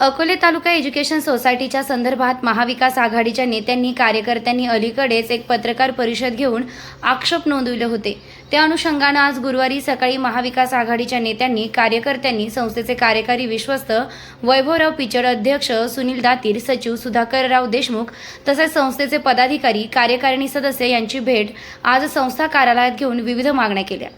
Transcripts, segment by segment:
अकोले तालुका education सोसायटीच्या संदर्भात महाविकास आघाडीच्या नेत्यांनी कार्यकर्त्यांनी अलीकडेच एक पत्रकार परिषद घेऊन आक्षेप नोंदविले होते. त्या अनुषंगानं आज गुरुवारी सकाळी महाविकास आघाडीच्या नेत्यांनी कार्यकर्त्यांनी संस्थेचे कार्यकारी विश्वस्त वैभवराव पिचड अध्यक्ष सुनील दातीर सचिव सुधाकरराव देशमुख तसेच संस्थेचे पदाधिकारी कार्यकारिणी सदस्य यांची भेट आज संस्था कार्यालयात घेऊन विविध मागण्या केल्या.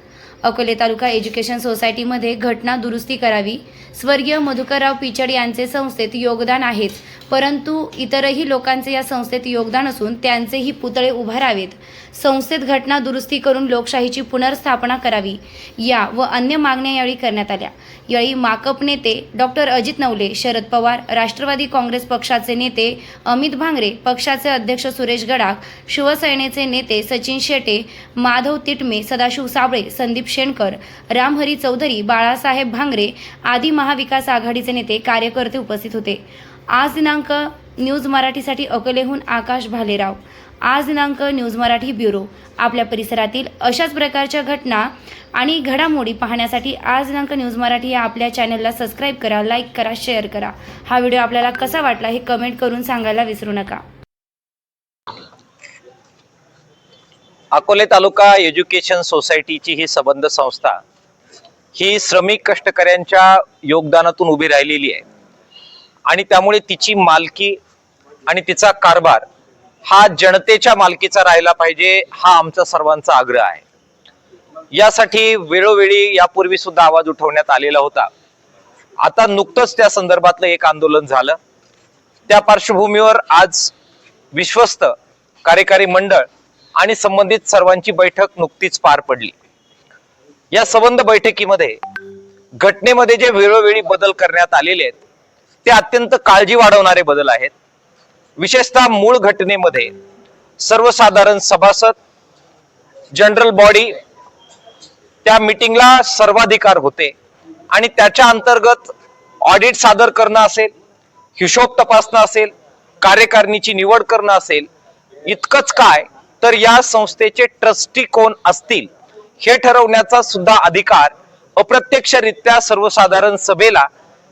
अकोले तालुका एज्युकेशन सोसायटीमध्ये घटना दुरुस्ती करावी. स्वर्गीय मधुकरराव पिचड यांचे संस्थेत योगदान आहेच परंतु इतरही लोकांचे या संस्थेत योगदान असून त्यांचेही पुतळे उभारावेत संस्थेत घटना दुरुस्ती करून लोकशाहीची पुनर्स्थापना करावी या व अन्य मागण्या यावेळी करण्यात आल्या. यावेळी माकप नेते डॉक्टर अजित नवले शरद पवार राष्ट्रवादी काँग्रेस पक्षाचे नेते अमित भांगरे पक्षाचे अध्यक्ष सुरेश गडाख शिवसेनेचे नेते सचिन शेटे माधव तिटमे सदाशिव साबळे संदीप शेणकर रामहरी चौधरी बाळासाहेब भांगरे आदी महाविकास आघाडीचे नेते कार्यकर्ते उपस्थित होते. आज दिनांक न्यूज मराठीसाठी अकोलेहून आकाश भालेराव. आज दिनांक न्यूज मराठी ब्युरो. आपल्या परिसरातील अशाच प्रकारच्या घटना आणि घडामोडी पाहण्यासाठी आज दिनांक न्यूज मराठी या आपल्या चॅनलला सबस्क्राईब करा लाईक करा शेअर करा. हा व्हिडिओ आपल्याला कसा वाटला हे कमेंट करून सांगायला विसरू नका. अकोले तालुका एज्युकेशन सोसायटीची ही संबंध संस्था ही श्रमिक कष्टकऱ्यांच्या योगदानातून उभी राहिलेली आहे. आणि त्यामुळे तिची मालकी आणि तिचा कारभार हा जनतेच्या मालकीचा राहिला पाहिजे हा आमचा सर्वांचा आग्रह आहे. यासाठी वेळोवेळी यापूर्वी सुद्धा आवाज उठवण्यात आलेला होता. आता नुकतंच त्या संदर्भातलं एक आंदोलन झालं. त्या पार्श्वभूमीवर आज विश्वस्त कार्यकारी मंडळ आणि संबंधित सर्वांची बैठक नुकतीच पार पडली. या संबंध बैठकीमध्ये घटनेमध्ये जे वेळोवेळी बदल करण्यात आलेले आहेत ते अत्यंत काळजी वाढवणारे बदल आहेत. विशेषतः मूळ घटनेमध्ये सर्वसाधारण सभासद जनरल बॉडी त्या मिटिंगला सर्वाधिकार होते आणि त्याच्या अंतर्गत ऑडिट सादर करणं असेल हिशोब तपासणं असेल कार्यकारिणीची निवड करणं असेल इतकंच काय तर या संस्थेचे ट्रस्टी कोण असतील हे ठरवण्याचा सुद्धा अधिकार अप्रत्यक्षरित्या सर्वसाधारण सभेला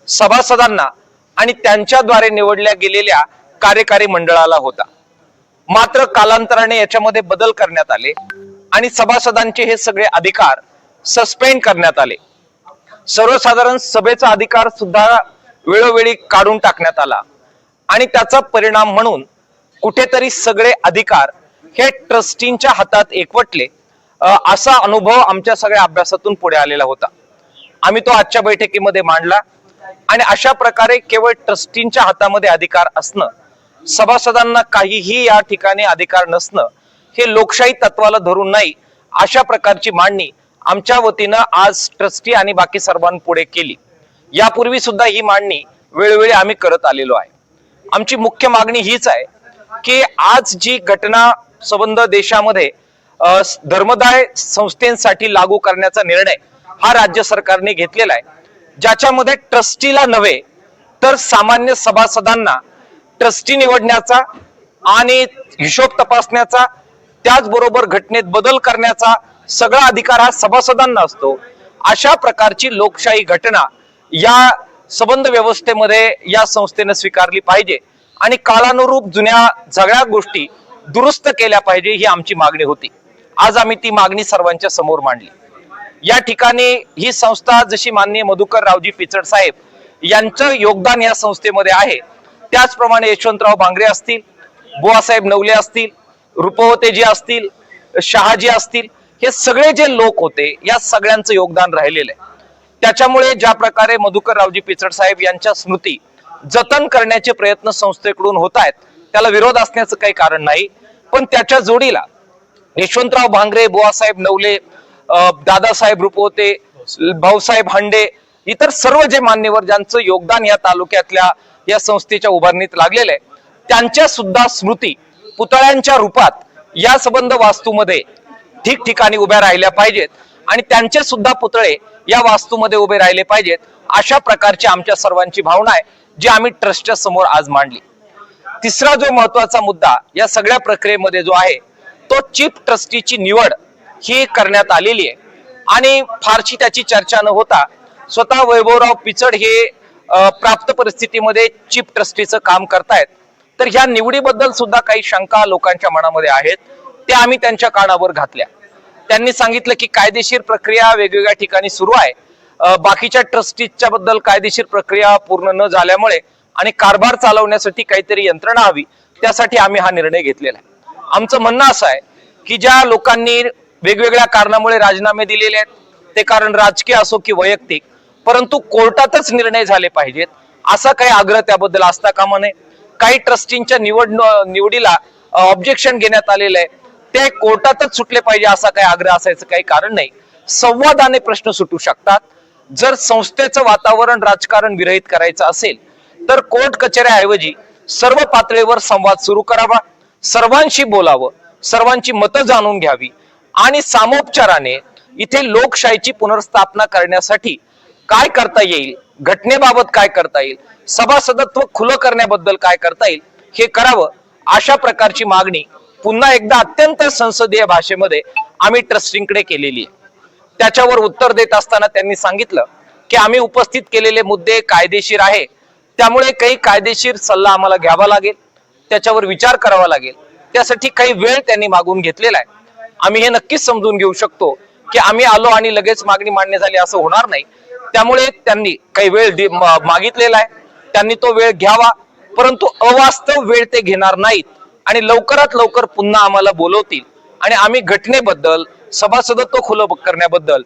सभासदांना आणि त्यांच्याद्वारे निवडल्या गेलेल्या कार्यकारी मंडळाला होता. मात्र कालांतराने याच्यामध्ये बदल करण्यात आले आणि सभासदांचे हे सगळे अधिकार सस्पेंड करण्यात आले. सर्वसाधारण सभेचा अधिकार सुद्धा वेळोवेळी काढून टाकण्यात आला आणि त्याचा परिणाम म्हणून कुठेतरी सगळे अधिकार हे ट्रस्टींच्या हातात एकवटले असा अनुभव आमच्या सगळ्या अभ्यासातून पुढे आलेला होता. आम्ही तो आजच्या बैठकीमध्ये मांडला. आणि अशा प्रकारे केवळ ट्रस्टींच्या हातामध्ये अधिकार असणं सभासदांना काहीही या ठिकाणी अधिकार नसणं हे लोकशाही तत्वाला धरून नाही अशा प्रकारची मांडणी आमच्या वतीनं आज ट्रस्टी आणि बाकी सर्वांपुढे केली. यापूर्वी सुद्धा ही मांडणी वेळोवेळी आम्ही करत आलेलो आहे. आमची मुख्य मागणी हीच आहे की आज जी घटना संबंध देशामध्ये धर्मदाय संस्थेसाठी लागू करण्याचा निर्णय हा राज्य सरकारने घेतलेला आहे. ज्याच्यामध्ये ट्रस्टीला नव्हे तर सामान्य सभासदांना ट्रस्टी निवडण्याचा आणि हिशोब तपासण्याचा त्याचबरोबर घटनेत बदल करण्याचा सगळा अधिकार हा सभासदांना असतो. अशा प्रकारची लोकशाही घटना या संबंध व्यवस्थेमध्ये या संस्थेनं स्वीकारली पाहिजे आणि काळानुरूप जुन्या सगळ्या गोष्टी दुरुस्त केल्या पाहिजे ही आमची मागणी होती. आज आम्ही ती मागणी सर्वांच्या समोर मांडली. या ठिकाणी ही संस्था जशी माननीय मधुकर रावजी पिचड साहेब यांचं योगदान या संस्थेमध्ये आहे. त्याचप्रमाणे यशवंतराव भांगरे असतील बुवासाहेब नवले असतील रुपवतेजी असतील शहाजी असतील हे सगळे जे लोक होते या सगळ्यांचं योगदान राहिलेलं आहे. त्याच्यामुळे ज्या प्रकारे मधुकर रावजी पिचड साहेब यांच्या स्मृती जतन करण्याचे प्रयत्न संस्थेकडून होत आहेत त्याला विरोध असण्याचं काही कारण नाही. पण त्याच्या जोडीला यशवंतराव भांगरे बुवासाहेब नवले दादासाहेब रुपवते भाऊसाहेब हांडे इतर सर्व जे मान्यवर ज्यांचं योगदान या तालुक्यातल्या या संस्थेच्या उभारणीत लागलेलं आहे त्यांच्या सुद्धा स्मृती पुतळ्यांच्या रूपात या संबंध वास्तूमध्ये ठिकठिकाणी उभ्या राहिल्या पाहिजेत आणि त्यांचे सुद्धा पुतळे या वास्तूमध्ये उभे राहिले पाहिजेत अशा प्रकारची आमच्या सर्वांची भावना आहे जी आम्ही ट्रस्टच्या समोर आज मांडली. तिसरा जो महत्त्वाचा मुद्दा या सगळ्या प्रक्रियेमध्ये जो आहे तो चीफ ट्रस्टीची निवड ही करण्यात आलेली आहे. आणि फारशी त्याची चर्चा न होता स्वतः वैभवराव पिचड हे प्राप्त परिस्थितीमध्ये चीफ ट्रस्टीचं काम करतायत. तर ह्या निवडीबद्दल सुद्धा काही शंका लोकांच्या मनामध्ये आहेत. त्या आम्ही त्यांच्या कानावर घातल्या. त्यांनी सांगितलं की कायदेशीर प्रक्रिया वेगवेगळ्या ठिकाणी सुरू आहे. बाकीच्या ट्रस्टीच्या बद्दल कायदेशीर प्रक्रिया पूर्ण न झाल्यामुळे आणि कारभार चालवण्यासाठी काहीतरी यंत्रणा हवी त्यासाठी आम्ही हा निर्णय घेतलेला आहे. आमचं म्हणणं असं आहे की ज्या लोकांनी वेगवेगळ्या कारणामुळे राजीनामे दिलेले आहेत. ते कारण राजकीय असो की वैयक्तिक परंतु कोर्टातच निर्णय झाले पाहिजेत. असा काही आग्रह त्याबद्दल असता कामा नये काही ट्रस्टींच्या निवड निवडीला ऑब्जेक्शन घेण्यात आलेलं आहे. ते कोर्टातच सुटले पाहिजे असा काही आग्रह असायचं काही कारण नाही. संवादाने प्रश्न सुटू शकतात. जर संस्थेचं वातावरण राजकारण विरहित करायचं असेल तर कोर्ट कचेऱ्याऐवजी सर्व पातळीवर संवाद सुरू करावा. सर्वांशी बोलावं. सर्वांची मतं जाणून घ्यावी. आणि सामोपचाराने इथे लोकशाहीची पुनर्स्थापना करण्यासाठी काय करता येईल? घटनेबाबत काय करता येईल? सभासदत्व खुलं करण्याबद्दल काय करता येईल? हे करावं अशा प्रकारची मागणी पुन्हा एकदा अत्यंत संसदीय भाषेमध्ये आम्ही ट्रस्टींकडे केलेली आहे. त्याच्यावर उत्तर देत असताना त्यांनी सांगितलं की आम्ही उपस्थित केलेले मुद्दे कायदेशीर आहे. त्यामुळे काही कायदेशीर सल्ला आम्हाला घ्यावा लागेल. त्याच्यावर विचार करावा लागेल. त्यासाठी काही वेळ त्यांनी मागून घेतलेला आहे. आम्ही हे नक्कीच समजून घेऊ शकतो की आम्ही आलो आणि लगेच मागणी मान्य झाली असं होणार नाही. त्यामुळे त्यांनी काही वेळ मागितलेला आहे. त्यांनी तो वेळ घ्यावा. परंतु अवास्तव वेळ ते घेणार नाहीत. आणि लवकरात लवकर पुन्हा आम्हाला बोलवतील. आणि आम्ही घटनेबद्दल सभासदत्व खुलं करण्याबद्दल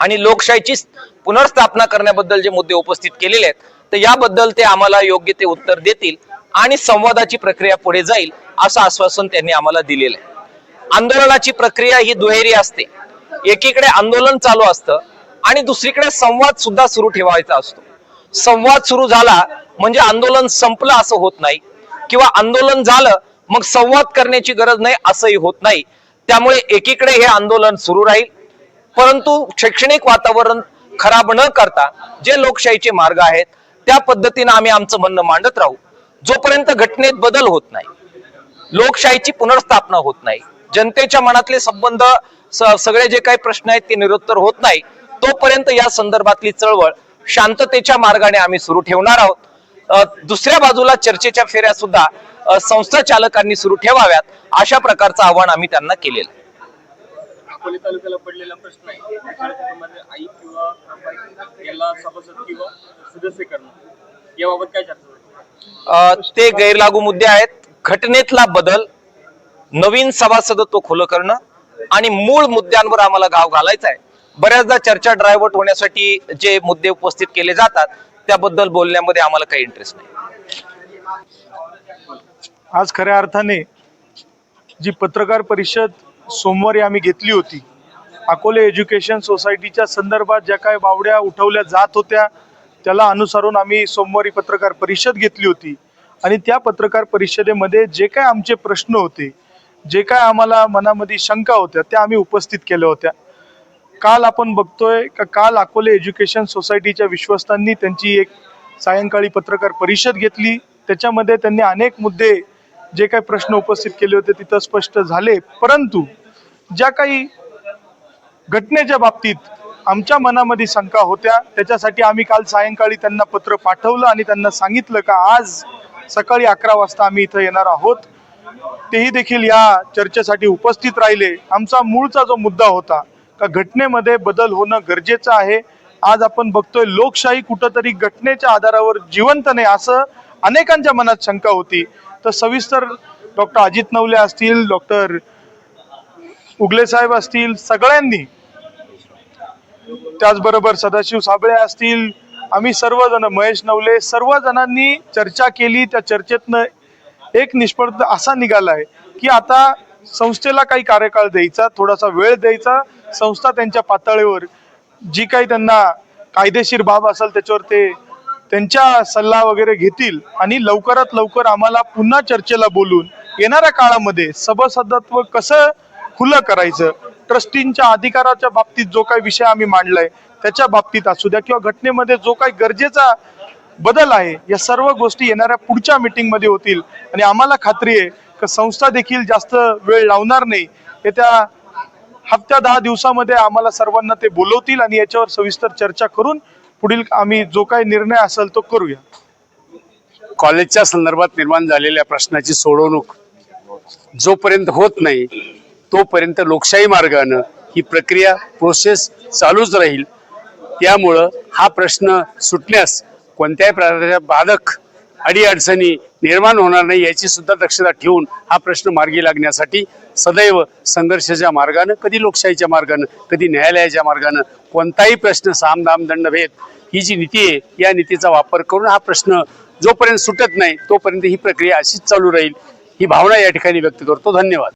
आणि लोकशाहीची पुनर्स्थापना करण्याबद्दल जे मुद्दे उपस्थित केलेले आहेत तर याबद्दल ते आम्हाला योग्य ते उत्तर देतील आणि संवादाची प्रक्रिया पुढे जाईल असं आश्वासन त्यांनी आम्हाला दिलेलं आहे. आंदोलनाची प्रक्रिया ही दुहेरी असते. एकीकडे आंदोलन चालू असतं आणि दुसरीकडे संवाद सुद्धा सुरू ठेवायचा असतो. संवाद सुरू झाला म्हणजे आंदोलन संपलं असं होत नाही किंवा आंदोलन झालं मग संवाद करण्याची गरज नाही असंही होत नाही. त्यामुळे एकीकडे हे आंदोलन सुरू राहील. परंतु शैक्षणिक वातावरण खराब न करता जे लोकशाहीचे मार्ग आहेत त्या पद्धतीनं आम्ही आमचं म्हणणं मांडत राहू. जोपर्यंत घटनेत बदल होत नाही लोकशाहीची पुनर्स्थापना होत नाही जनतेच्या मनातले संबंध सगळे जे काही प्रश्न आहेत ते निरुत्तर होत नाही तोपर्यंत या संदर्भातली चळवळ शांततेच्या मार्गाने आम्ही सुरू ठेवणार आहोत दुसऱ्या बाजूला चर्चेच्या फेऱ्या सुद्धा संस्था चालकांनी सुरू ठेवाव्यात अशा प्रकारचं आव्हान आम्ही त्यांना केलेलं आहे. अकोले तालुक्याला पडलेला प्रश्न आहे एखाद्या कुटुंबातील आई किंवा बाई याला सभासद किंवा सदस्य करणं याबाबत काय चर्चा होईल? अ, ते गैरलागू मुद्दे आहेत घटनेतला बदल नवीन सभासदत्व खुलं करणं आणि मूळ मुद्द्यांवर आम्हाला गाव घालायचा आहे बऱ्याचदा चर्चा ड्रायव्हर्ट होण्यासाठी जे मुद्दे उपस्थित केले जातात त्याबद्दल बोलण्यामध्ये आम्हाला काही इंटरेस्ट नाही. आज खऱ्या अर्थाने जी पत्रकार परिषद सोमवारी आम्ही घेतली होती अकोले एज्युकेशन सोसायटीच्या संदर्भात ज्या काय बावड्या उठवल्या जात होत्या त्याला अनुसरून आम्ही सोमवारी पत्रकार परिषद घेतली होती. आणि त्या पत्रकार परिषदेमध्ये जे काय आमचे प्रश्न होते जे काय आम्हाला मनामध्ये शंका होत्या त्या आम्ही उपस्थित केल्या होत्या. काल आपण बघतोय का काल अकोले एज्युकेशन सोसायटीच्या विश्वस्तांनी त्यांची एक सायंकाळी पत्रकार परिषद घेतली. त्याच्यामध्ये त्यांनी अनेक मुद्दे जे काही प्रश्न उपस्थित केले होते तिथं स्पष्ट झाले. परंतु ज्या काही घटनेच्या बाबतीत आमच्या मनामध्ये शंका होत्या त्याच्यासाठी आम्ही काल सायंकाळी त्यांना पत्र पाठवलं आणि त्यांना सांगितलं का आज सकाळी अकरा वाजता आम्ही इथं येणार आहोत. तेही देखील या चर्चेसाठी उपस्थित राहिले. आमचा मूळचा जो मुद्दा होता का घटनेमध्ये बदल होणं गरजेचं आहे. आज आपण बघतोय लोकशाही कुठंतरी घटनेच्या आधारावर जिवंत नाही असं अनेकांच्या मनात शंका होती. तर सविस्तर डॉक्टर अजित नवले असतील डॉक्टर उगले साहेब असतील सगळ्यांनी त्याचबरोबर सदाशिव साबळे असतील आम्ही सर्वजण महेश नवले सर्वजणांनी चर्चा केली. त्या चर्चेतनं एक निष्पन्न असा निघाला आहे की आता संस्थेला काही कार्यकाळ द्यायचा थोडासा वेळ द्यायचा. संस्था त्यांच्या पातळीवर जी काही त्यांना कायदेशीर बाब असेल त्याच्यावर ते त्यांच्या सल्ला वगैरे घेतील आणि लवकरात लवकर आम्हाला पुन्हा चर्चेला बोलून येणाऱ्या काळामध्ये सभासदत्व कसं खुलं करायचं ट्रस्टींच्या अधिकाराच्या बाबतीत जो काही विषय आम्ही मांडलाय त्याच्या बाबतीत असू द्या किंवा घटनेमध्ये जो काही गरजेचा बदल आहे. या सर्व गोष्टी येणाऱ्या पुढच्या मीटिंगमध्ये होतील. आणि आम्हाला खात्री आहे की संस्था देखील जास्त वेळ लावणार नाही. येत्या हप्त्या दहा दिवसामध्ये आम्हाला सर्वांना ते बोलवतील आणि याच्यावर सविस्तर चर्चा करून पुढील आम्ही जो काही निर्णय असेल तो करूया. कॉलेजच्या संदर्भात निर्माण झालेल्या प्रश्नाची सोडवणूक जोपर्यंत होत नाही तोपर्यंत लोकशाही मार्गानं ही प्रक्रिया प्रोसेस चालूच राहील. त्यामुळं हा प्रश्न सुटण्यास कोणत्याही प्रकारच्या बाधक अडीअडचणी निर्माण होणार नाही याची सुद्धा दक्षता ठेवून हा प्रश्न मार्गी लागण्यासाठी सदैव संघर्षाच्या मार्गानं कधी लोकशाहीच्या मार्गानं कधी न्यायालयाच्या मार्गानं कोणताही प्रश्न सामदाम दंडभेद ही जी नीती आहे या नीतीचा वापर करून हा प्रश्न जोपर्यंत सुटत नाही तोपर्यंत ही प्रक्रिया अशीच चालू राहील ही भावना या ठिकाणी व्यक्त करतो. धन्यवाद.